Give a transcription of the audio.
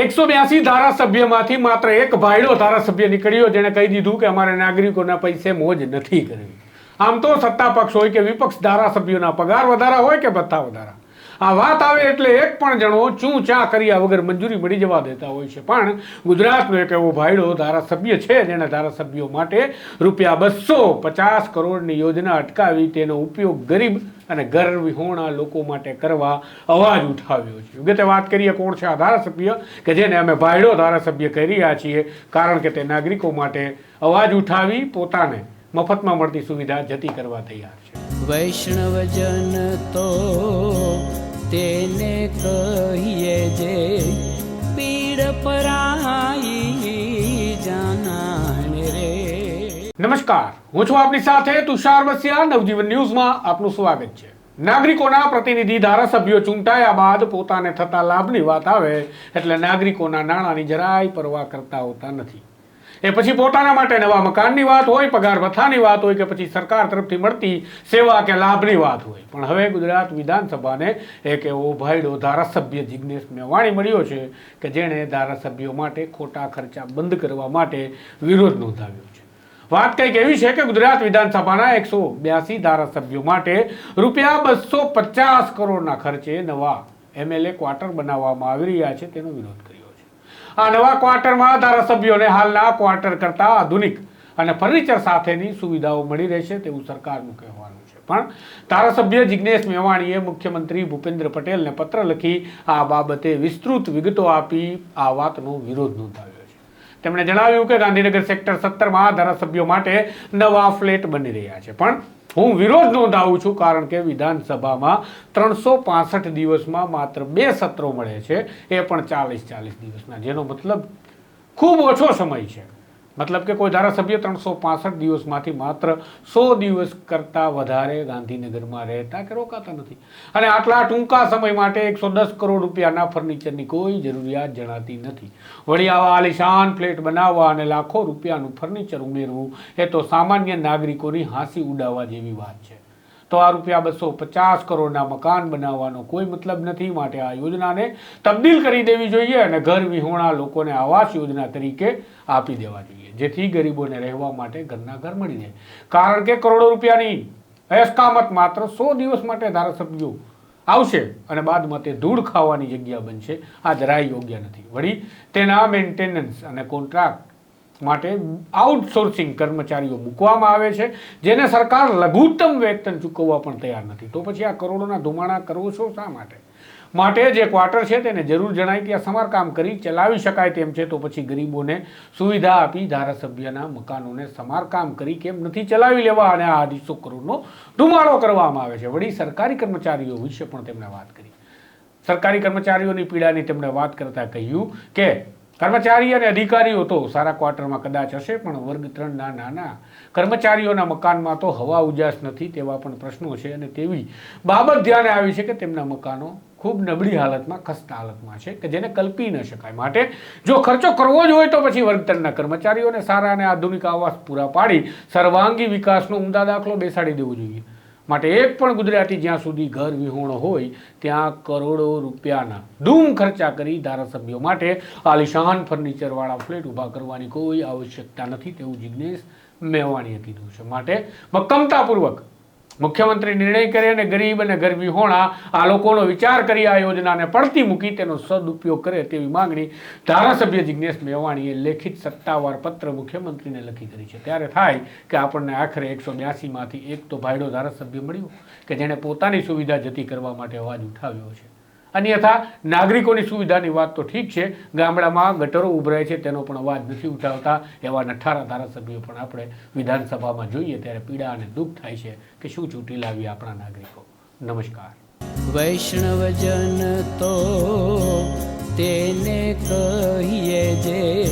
એકસો બ્યાસી ધારાસભ્યમાંથી માત્ર એક ભાઈડો ધારાસભ્ય નીકળ્યો, જેણે કહી દીધું કે અમારે નાગરિકોના પૈસે મોજ નથી કરવી. આમ તો સત્તા પક્ષ હોય કે વિપક્ષ ધારાસભ્યોના પગાર વધારા હોય કે ભથ્થા વધારા? આ વાત આવે એટલે એક પણ જણો ચૂં ચા કર્યા વગર મંજૂરી મળી જવા દેતા હોય છે. પણ ગુજરાતનો એક એવો ભાઈડો ધારાસભ્ય છે જેણે ધારાસભ્યો માટે રૂપિયા બસો પચાસ કરોડની યોજના અટકાવી તેનો ઉપયોગ ગરીબ અને ઘર લોકો માટે કરવા અવાજ ઉઠાવ્યો છે. વિગતે વાત કરીએ કોણ છે આ ધારાસભ્ય કે જેને અમે ભાઈડો ધારાસભ્ય કહી રહ્યા છીએ કારણ કે તે નાગરિકો માટે અવાજ ઉઠાવી પોતાને મફતમાં મળતી સુવિધા જતી કરવા તૈયાર છે. વૈષ્ણવજન તો તેને કહીએ જે પીડ પરાઈ જાનાને રે. નમસ્કાર, હું છું આપની સાથે તુષાર વસિયા, નવજીવન ન્યૂઝમાં આપનું સ્વાગત છે. નાગરિકોના પ્રતિનિધિ ધારાસભ્યો ચૂંટાયા બાદ પોતાને થતા લાભની વાત આવે, એટલે નાગરિકોના નાણાંની જરાય પરવા કરતા હોતા નથી. એ પછી પોતાના માટે નવા મકાનની વાત હોય, પગાર ભથ્થાની વાત હોય કે પછી સરકાર તરફથી મળતી સેવા કે લાભની વાત હોય. પણ હવે ગુજરાત વિધાનસભાને એક એવો ભાઈડો ધારાસભ્ય જિજ્ઞેશ મેવાણી મળ્યો છે કે જેણે ધારાસભ્યો માટે ખોટા ખર્ચા બંધ કરવા માટે વિરોધ નોંધાવ્યો છે. વાત કંઈક એવી છે કે ગુજરાત વિધાનસભાના એકસો બ્યાસી ધારાસભ્યો માટે રૂપિયા બસો પચાસ કરોડના ખર્ચે નવા એમએલએ ક્વાર્ટર બનાવવામાં આવી રહ્યા છે તેનો વિરોધ આ નવા ક્વાર્ટરમાં ધારાસભ્યોને હાલના ક્વાર્ટર કરતાં આધુનિક અને ફર્નિચર સાથેની સુવિધાઓ મળી રહેશે તેવું સરકારનું કહેવાનું છે. પણ ધારાસભ્ય જિજ્ઞેશ મેવાણીએ મુખ્યમંત્રી ભૂપેન્દ્ર પટેલને પત્ર લખી આ બાબતે વિસ્તૃત વિગતો આપી આ વાતનો વિરોધ નોંધાવ્યો છે. તેમણે જણાવ્યું કે ગાંધીનગર સેક્ટર સત્તરમાં ધારાસભ્યો માટે નવા ફ્લેટ બની રહ્યા છે. પણ હું વિરોધ નોંધાવું છું કારણ કે વિધાનસભામાં ત્રણસો પાસઠ દિવસમાં માત્ર બે સત્રો મળે છે. એ પણ ચાલીસ ચાલીસ દિવસના, જેનો મતલબ ખૂબ ઓછો સમય છે. મતલબ કે કોઈ ધારાસભ્ય ત્રણસો પાસઠ દિવસમાંથી માત્ર સો દિવસ કરતાં વધારે ગાંધીનગરમાં રહેતા કે રોકાતા નથી. અને આટલા ટૂંકા સમય માટે એકસો દસ કરોડ રૂપિયાના ફર્નિચરની કોઈ જરૂરિયાત જણાતી નથી. વળી આવા આલિશાન ફ્લેટ બનાવવા અને લાખો રૂપિયાનું ફર્નિચર ઉમેરવું એ તો સામાન્ય નાગરિકોની હાંસી ઉડાવવા જેવી વાત છે. તો આ રૂપિયા બસો પચાસ કરોડના મકાન બનાવવાનો કોઈ મતલબ નથી. માટે આ યોજનાને તબદીલ કરી દેવી જોઈએ અને ઘર વિહોણા લોકોને આવાસ યોજના તરીકે આપી દેવા જોઈએ. જેથી ગરીબોને રહેવા માટે ઘરના ઘર મળી જાય. કારણ કે કરોડો રૂપિયાની અસ્કામત માત્ર સો દિવસ માટે ધારાસભ્યો આવશે અને બાદમાં તે ધૂળ ખાવાની જગ્યા બનશે. આ જરાય યોગ્ય નથી. વળી તેના મેન્ટેનન્સ અને કોન્ટ્રાક્ટ માટે આઉટસોર્સિંગ કર્મચારીઓ મૂકવામાં આવે છે, જેને સરકાર લઘુત્તમ વેતન ચૂકવવા પણ તૈયાર નથી. તો પછી આ કરોડોના ધુમાણા કરવો છો શા માટે? માટે જે ક્વાર્ટર છે તેને જરૂર જણાય ત્યાં સમારકામ કરી ચલાવી શકાય તેમ છે, તો પછી ગરીબોને સુવિધા આપી ધારાસભ્યના મકાનોને સમારકામ કરી કેમ નથી ચલાવી લેવા અને આ અઢીસો કરોડનો ધુમાડો કરવામાં આવે છે. વળી સરકારી કર્મચારીઓ વિશે પણ તેમણે વાત કરી. સરકારી કર્મચારીઓની પીડાની તેમણે વાત કરતા કહ્યું કે કર્મચારી અને અધિકારીઓ તો સારા ક્વાર્ટરમાં કદાચ હશે, પણ વર્ગ ત્રણના નાના કર્મચારીઓના મકાનમાં તો હવા ઉજાસ નથી તેવા પણ પ્રશ્નો છે અને તેવી બાબત ધ્યાને આવી છે કે તેમના મકાનો ખૂબ નબળી હાલતમાં, ખસ્તા હાલતમાં છે કે જેને કલ્પી ન શકાય. માટે જો ખર્ચો કરવો જ હોય તો પછી વર્તનના કર્મચારીઓને સારા અને આધુનિક આવાસ પૂરા પાડી સર્વાંગી વિકાસનો ઉમદા દાખલો બેસાડી દેવો જોઈએ. માટે એક પણ ગુજરાતી જ્યાં સુધી ઘર વિહોણો હોય, ત્યાં કરોડો રૂપિયાના ધૂમ ખર્ચા કરી ધારાસભ્યો માટે આલિશાન ફર્નિચરવાળા ફ્લેટ ઊભા કરવાની કોઈ આવશ્યકતા નથી તેવું જિજ્ઞેશ મેવાણીએ કીધું છે. માટે મક્કમતાપૂર્વક મુખ્યમંત્રી નિર્ણય કરે અને ગરીબ અને ગરબી હોણા આ લોકોનો વિચાર કરી આ યોજનાને પડતી મૂકી તેનો સદુપયોગ કરે તેવી માંગણી ધારાસભ્ય જિજ્ઞેશ મેવાણીએ લેખિત સત્તાવાર પત્ર મુખ્યમંત્રીને લખી કરી છે. ત્યારે થાય કે આપણને આખરે એકસો બ્યાસીમાંથી એક તો ભાઈડો ધારાસભ્ય મળ્યો કે જેણે પોતાની સુવિધા જતી કરવા માટે અવાજ ઉઠાવ્યો છે. અન્યથા નાગરિકોની સુવિધાની વાત તો ઠીક છે, ગામડામાં ગટરો ઉભરાય છે, તેનો પણ અવાજ નથી ઉઠાવતા, એવા નઠારા ધારાસભ્યો પણ આપણે વિધાનસભામાં જોઈએ ત્યારે પીડા અને દુઃખ થાય છે કે શું ચૂંટી લાવી આપણા નાગરિકો. નમસ્કાર. વૈષ્ણવજન તો તેને કહીએ જે